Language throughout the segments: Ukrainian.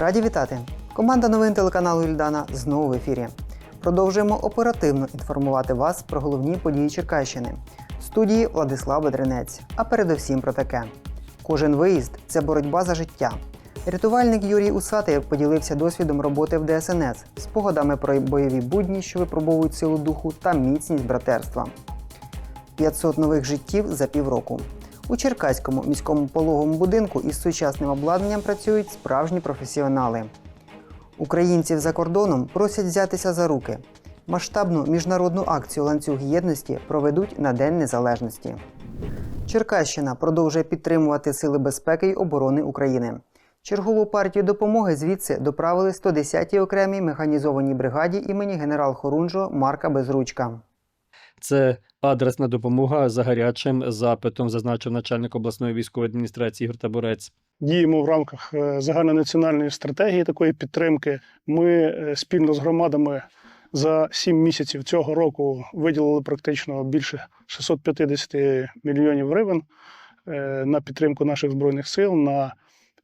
Раді вітати! Команда новин телеканалу Ільдана знову в ефірі. Продовжуємо оперативно інформувати вас про головні події Черкащини. В студії Владислав Бедренець. А передусім про таке: кожен виїзд це боротьба за життя. Рятувальник Юрій Усатий поділився досвідом роботи в ДСНС, спогадами про бойові будні, що випробовують силу духу та міцність братерства. 500 нових життів за півроку. У Черкаському міському пологовому будинку із сучасним обладнанням працюють справжні професіонали. Українців за кордоном просять взятися за руки. Масштабну міжнародну акцію ланцюг єдності проведуть на День Незалежності. Черкащина продовжує підтримувати Сили безпеки й оборони України. Чергову партію допомоги звідси доправили 110-й окремій механізованій бригаді імені генерал Хорунжо Марка Безручка. Це адресна допомога за гарячим запитом, зазначив начальник обласної військової адміністрації Ігор Табурець. діємо в рамках е, загальнонаціональної стратегії такої підтримки. Ми е, спільно з громадами за сім місяців цього року виділили практично більше 650 мільйонів гривень е, на підтримку наших збройних сил. на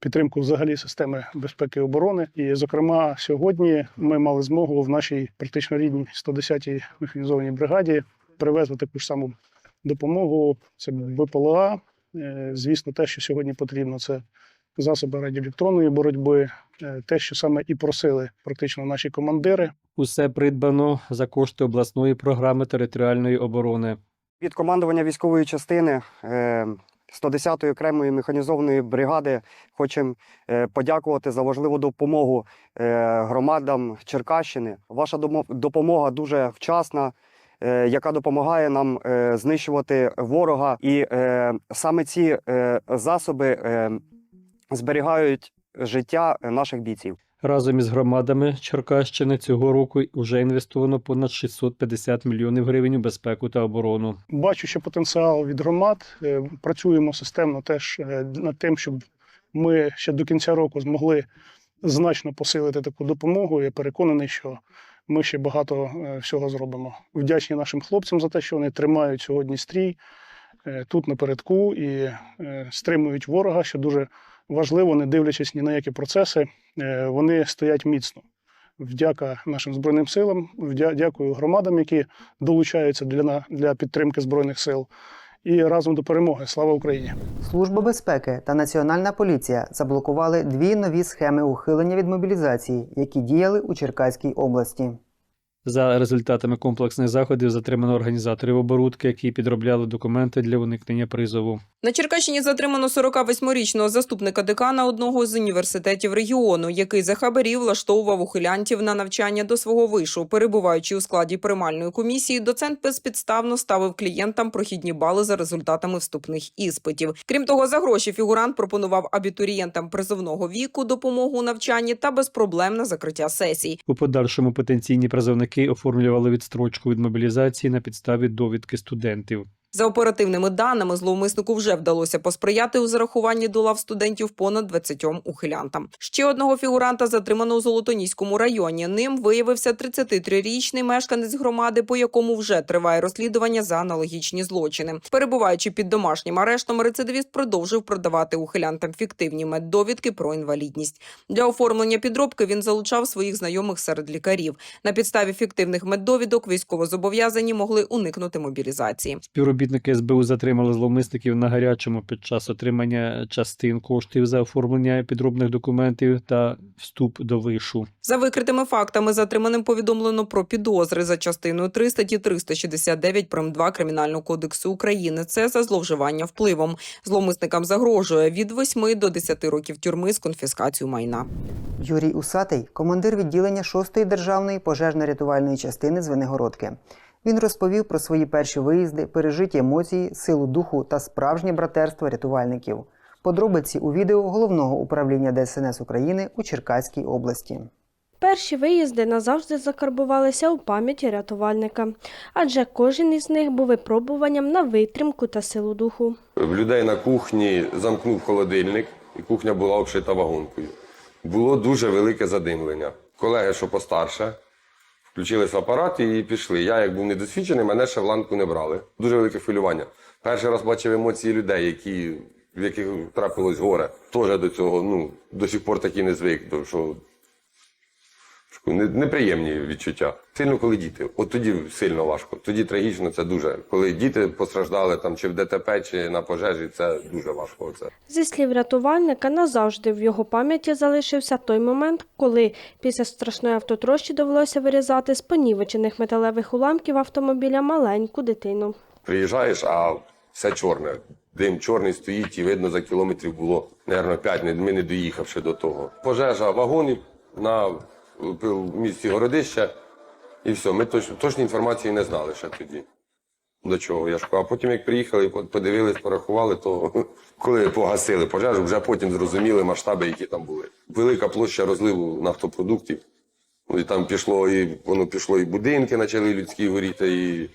Підтримку взагалі системи безпеки і оборони. І, зокрема, сьогодні ми мали змогу в нашій практично рідній 110-й механізованій бригаді привезти таку ж саму допомогу. Це БПЛА. Е, Звісно, те, що сьогодні потрібно, це засоби радіоелектронної боротьби, е, те, що саме і просили практично наші командири. Усе придбано за кошти обласної програми територіальної оборони. Від командування військової частини е, 110-ї окремої механізованої бригади хочемо е, подякувати за важливу допомогу е, громадам Черкащини. Ваша допомога дуже вчасна, е, яка допомагає нам е, знищувати ворога. І е, саме ці е, засоби е, зберігають життя наших бійців. Разом із громадами Черкащини цього року вже інвестовано понад 650 мільйонів гривень у безпеку та оборону. Бачу, що потенціал від громад. Е, Працюємо системно теж е, над тим, щоб ми ще до кінця року змогли значно посилити таку допомогу. Я переконаний, що ми ще багато е, всього зробимо. Вдячні нашим хлопцям за те, що вони тримають сьогодні стрій е, тут напередку і е, стримують ворога, що дуже важливо, не дивлячись ні на які процеси, вони стоять міцно. Вдяка нашим збройним силам, дякую громадам, які долучаються для, для підтримки збройних сил. І разом до перемоги. Слава Україні! Служба безпеки та Національна поліція заблокували дві нові схеми ухилення від мобілізації, які діяли у Черкаській області. За результатами комплексних заходів затримано організаторів оборудки, які підробляли документи для уникнення призову. На Черкащині затримано 48-річного заступника декана одного з університетів регіону, який за хабарів влаштовував ухилянтів на навчання до свого вишу. Перебуваючи у складі приймальної комісії, доцент безпідставно ставив клієнтам прохідні бали за результатами вступних іспитів. Крім того, за гроші фігурант пропонував абітурієнтам призовного віку допомогу у навчанні та безпроблемне закриття сесій. У подальшому потенційні призовники оформлювали відстрочку від мобілізації на підставі довідки студентів. За оперативними даними, зловмиснику вже вдалося посприяти у зарахуванні до лав студентів понад 20 ухилянтам. Ще одного фігуранта затримано у Золотоніському районі. Ним виявився 33-річний мешканець громади, по якому вже триває розслідування за аналогічні злочини. Перебуваючи під домашнім арештом, рецидивіст продовжив продавати ухилянтам фіктивні меддовідки про інвалідність. Для оформлення підробки він залучав своїх знайомих серед лікарів. На підставі фіктивних меддовідок військовозобов'язані могли уникнути мобілізації. Співробітники СБУ затримали зловмисників на гарячому під час отримання частин коштів за оформлення підробних документів та вступ до вишу. За викритими фактами затриманим повідомлено про підозри за частиною 3 статті 369 прим. 2 Кримінального кодексу України. Це за зловживання впливом. Зловмисникам загрожує від 8 до 10 років тюрми з конфіскацією майна. Юрій Усатий, командир відділення 6-ї державної пожежно-рятувальної частини з Звенигородки. Він розповів про свої перші виїзди, пережиті емоції, силу духу та справжнє братерство рятувальників. Подробиці у відео головного управління ДСНС України у Черкаській області. Перші виїзди назавжди закарбувалися у пам'яті рятувальника, адже кожен із них був випробуванням на витримку та силу духу. В людей на кухні замкнув холодильник, і кухня була обшита вагонкою. Було дуже велике задимлення. Колеги, що постарше, включились в апарат і пішли. Я, як був недосвідчений, мене ще в ланку не брали. Дуже велике хвилювання. Перший раз бачив емоції людей, які в яких трапилось горе, теж до цього ну, до сих пор таки не звик, що неприємні відчуття. Сильно, коли діти. От тоді сильно важко. Тоді трагічно це дуже. Коли діти постраждали там чи в ДТП, чи на пожежі, це дуже важко. Це. Зі слів рятувальника, назавжди в його пам'яті залишився той момент, коли після страшної автотрощі довелося вирізати з понівечених металевих уламків автомобіля маленьку дитину. Приїжджаєш, а все чорне. Дим чорний стоїть, і видно, за кілометрів було, мабуть, 5, ми не доїхавши до того. Пожежа вагонів на в місті Городища, і все. Ми точ, точні інформації не знали ще тоді. До чого я ж. А потім, як приїхали, по- подивились, порахували, то коли погасили пожежу, вже потім зрозуміли масштаби, які там були. Велика площа розливу нафтопродуктів. Ну, І там пішло, і воно пішло, і будинки почали людські горіти, і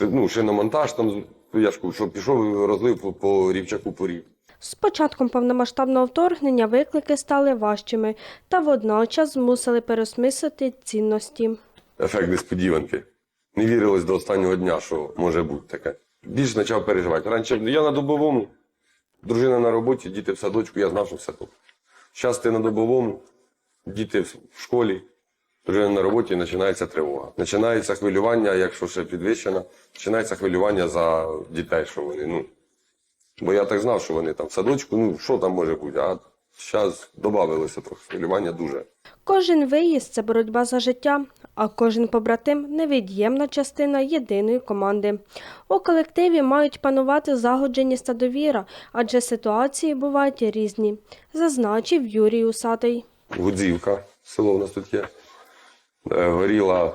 ну, шиномонтаж там, я ж кажу, що пішов розлив по, по рівчаку порів. З початком повномасштабного вторгнення виклики стали важчими та водночас змусили переосмислити цінності. Ефект несподіванки. Не вірилось до останнього дня, що може бути таке. Більш почав переживати. Раніше я на добовому, дружина на роботі, діти в садочку, я знав, що все тут. Зараз ти на добовому, діти в школі, дружина на роботі, починається тривога. Починається хвилювання, якщо ще підвищено, починається хвилювання за дітей, що вони, ну. Бо я так знав, що вони там в садочку, ну що там може бути, а зараз додавилося трохи хвилювання дуже. Кожен виїзд це боротьба за життя, а кожен побратим невід'ємна частина єдиної команди. У колективі мають панувати загодженість та довіра, адже ситуації бувають різні, зазначив Юрій Усатий. Гудзівка, село у нас тут є. Е, Горіла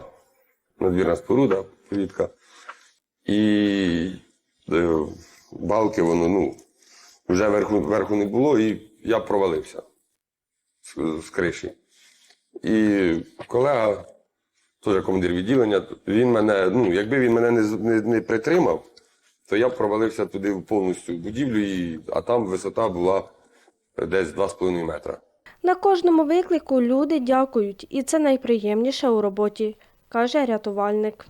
надвірна споруда, квітка. І е, балки, воно, ну, вже верху, верху не було, і я провалився з, з криші. І колега, теж командир відділення, він мене, ну, якби він мене не, з- не, не притримав, то я б провалився туди в повністю будівлю, і, а там висота була десь 2,5 метра. На кожному виклику люди дякують, і це найприємніше у роботі, каже рятувальник.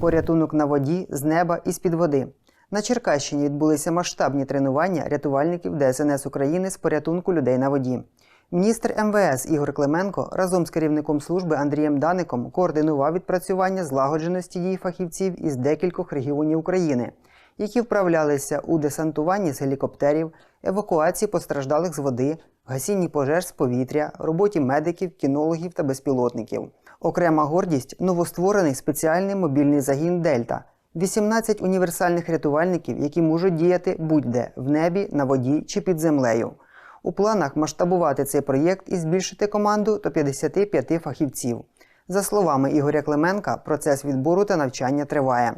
Порятунок на воді, з неба і з-під води. На Черкащині відбулися масштабні тренування рятувальників ДСНС України з порятунку людей на воді. Міністр МВС Ігор Клименко разом з керівником служби Андрієм Даником координував відпрацювання злагодженості дій фахівців із декількох регіонів України, які вправлялися у десантуванні з гелікоптерів, евакуації постраждалих з води, гасінні пожеж з повітря, роботі медиків, кінологів та безпілотників. Окрема гордість новостворений спеціальний мобільний загін Дельта. 18 універсальних рятувальників, які можуть діяти будь-де в небі, на воді чи під землею. У планах масштабувати цей проєкт і збільшити команду до 55 фахівців. За словами Ігоря Клименка, процес відбору та навчання триває.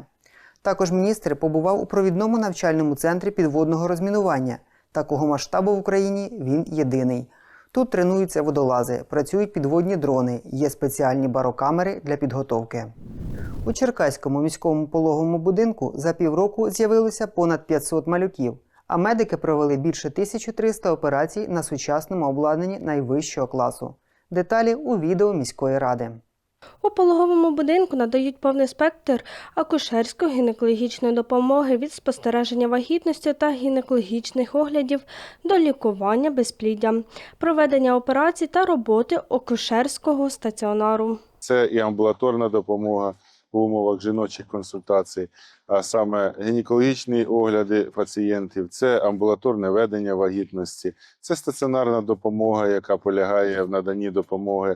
Також міністр побував у провідному навчальному центрі підводного розмінування. Такого масштабу в Україні він єдиний. Тут тренуються водолази, працюють підводні дрони, є спеціальні барокамери для підготовки. У Черкаському міському пологовому будинку за півроку з'явилося понад 500 малюків, а медики провели більше 1300 операцій на сучасному обладнанні найвищого класу. Деталі у відео міської ради. У пологовому будинку надають повний спектр акушерсько-гінекологічної допомоги від спостереження вагітності та гінекологічних оглядів до лікування безпліддя, проведення операцій та роботи акушерського стаціонару. Це і амбулаторна допомога в умовах жіночих консультацій, а саме гінекологічні огляди пацієнтів, це амбулаторне ведення вагітності, це стаціонарна допомога, яка полягає в наданні допомоги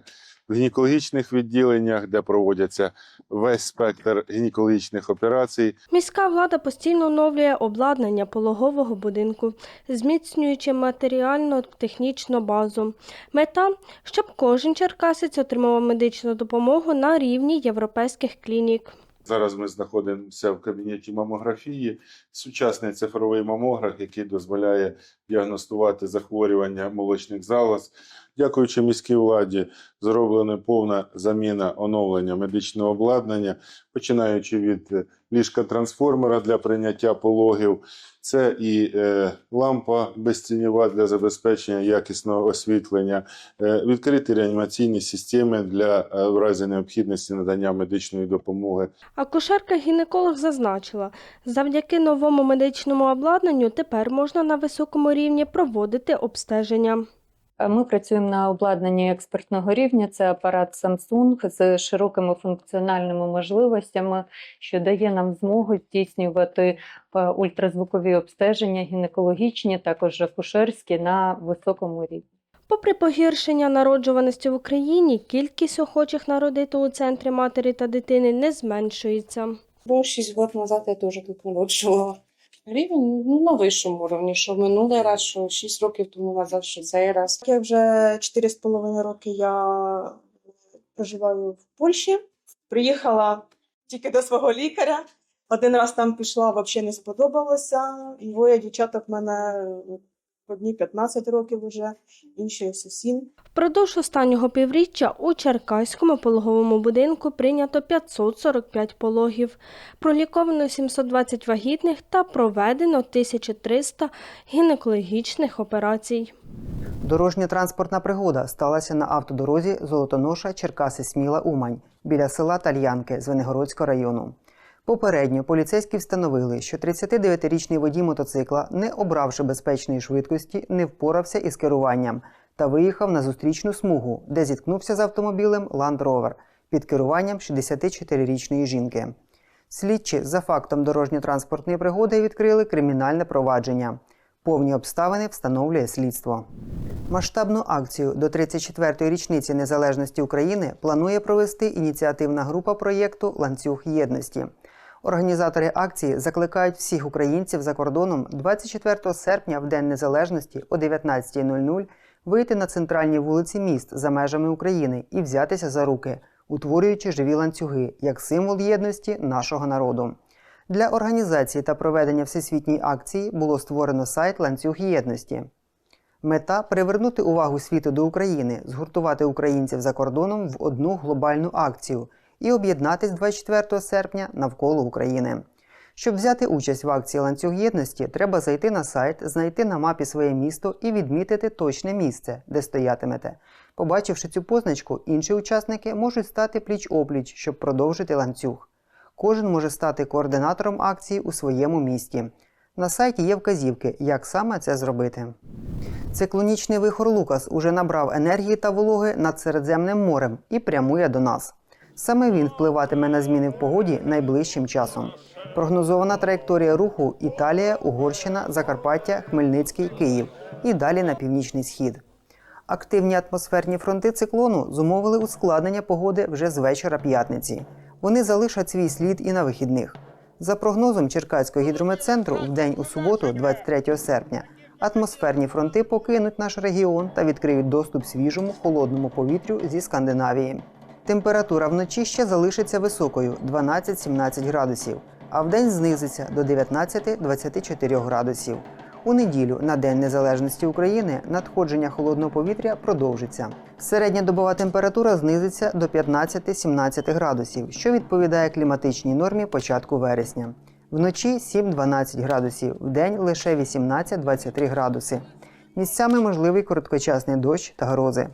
в гінекологічних відділеннях, де проводяться весь спектр гінекологічних операцій, Міська влада постійно оновлює обладнання пологового будинку, зміцнюючи матеріально-технічну базу. Мета, щоб кожен черкасець отримував медичну допомогу на рівні європейських клінік. Зараз ми знаходимося в кабінеті мамографії. Сучасний цифровий мамограф, який дозволяє діагностувати захворювання молочних залоз, Дякуючи міській владі, зроблена повна заміна оновлення медичного обладнання, починаючи від е, ліжка трансформера для прийняття пологів. Це і е, лампа безцінєва для забезпечення якісного освітлення, е, відкриті реанімаційні системи для е, в разі необхідності надання медичної допомоги. Акушерка-гінеколог зазначила, завдяки новому медичному обладнанню тепер можна на високому рівні проводити обстеження. Е, Ми працюємо на обладнанні експертного рівня. Це апарат Samsung з широкими функціональними можливостями, що дає нам змогу здійснювати е, ультразвукові обстеження, гінекологічні, також акушерські на високому рівні. Попри погіршення народжуваності в Україні, кількість охочих народити у центрі матері та дитини не зменшується. Бо 6 років назад я теж тут народжувала. Рівень ну, на вищому рівні, що минулий раз, що 6 років тому назад, що цей раз. Я вже 4,5 роки я проживаю в Польщі. Приїхала тільки до свого лікаря. Один раз там пішла, взагалі не сподобалося. Двоє дівчаток в мене одні 15 років вже, інші ось 7. Впродовж останнього півріччя у Черкаському пологовому будинку прийнято 545 пологів, проліковано 720 вагітних та проведено 1300 гінекологічних операцій. Дорожньо-транспортна пригода сталася на автодорозі Золотоноша Черкаси Сміла Умань біля села Тальянки Звенигородського району. Попередньо поліцейські встановили, що 39-річний водій мотоцикла, не обравши безпечної швидкості, не впорався із керуванням та виїхав на зустрічну смугу, де зіткнувся з автомобілем Land Rover під керуванням 64-річної жінки. Слідчі за фактом дорожньо-транспортної пригоди відкрили кримінальне провадження. Повні обставини встановлює слідство. Масштабну акцію до 34-ї річниці незалежності України планує провести ініціативна група проєкту Ланцюг єдності. Організатори акції закликають всіх українців за кордоном 24 серпня в День Незалежності о 19.00 вийти на центральні вулиці міст за межами України і взятися за руки, утворюючи живі ланцюги як символ єдності нашого народу. Для організації та проведення всесвітньої акції було створено сайт Ланцюг єдності. Мета привернути увагу світу до України, згуртувати українців за кордоном в одну глобальну акцію і об'єднатись 24 серпня навколо України. Щоб взяти участь в акції ланцюг єдності, треба зайти на сайт, знайти на мапі своє місто і відмітити точне місце, де стоятимете. Побачивши цю позначку, інші учасники можуть стати пліч-опліч, щоб продовжити ланцюг. Кожен може стати координатором акції у своєму місті. На сайті є вказівки, як саме це зробити. Циклонічний вихор Лукас уже набрав енергії та вологи над Середземним морем і прямує до нас. Саме він впливатиме на зміни в погоді найближчим часом. Прогнозована траєкторія руху Італія, Угорщина, Закарпаття, Хмельницький, Київ і далі на північний схід. Активні атмосферні фронти циклону зумовили ускладнення погоди вже з вечора п'ятниці. Вони залишать свій слід і на вихідних. За прогнозом Черкаського гідрометцентру, в день у суботу, 23 серпня, атмосферні фронти покинуть наш регіон та відкриють доступ свіжому холодному повітрю зі Скандинавії. Температура вночі ще залишиться високою 12-17 градусів, а вдень знизиться до 19-24 градусів. У неділю на День Незалежності України надходження холодного повітря продовжиться. Середня добова температура знизиться до 15-17 градусів, що відповідає кліматичній нормі початку вересня. Вночі 7-12 градусів, вдень лише 18-23 градуси. Місцями можливий короткочасний дощ та грози.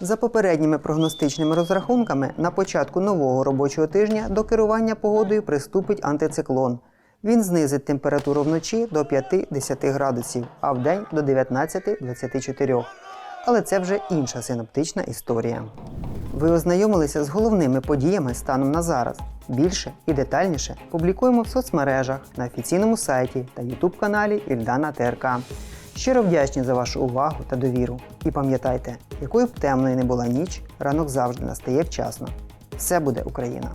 За попередніми прогностичними розрахунками, на початку нового робочого тижня до керування погодою приступить антициклон. Він знизить температуру вночі до 5-10 градусів, а вдень до 19-24. Але це вже інша синоптична історія. Ви ознайомилися з головними подіями станом на зараз. Більше і детальніше публікуємо в соцмережах на офіційному сайті та ютуб каналі Ільдана ТРК. Щиро вдячні за вашу увагу та довіру. І пам'ятайте, якою б темною не була ніч, ранок завжди настає вчасно. Все буде Україна!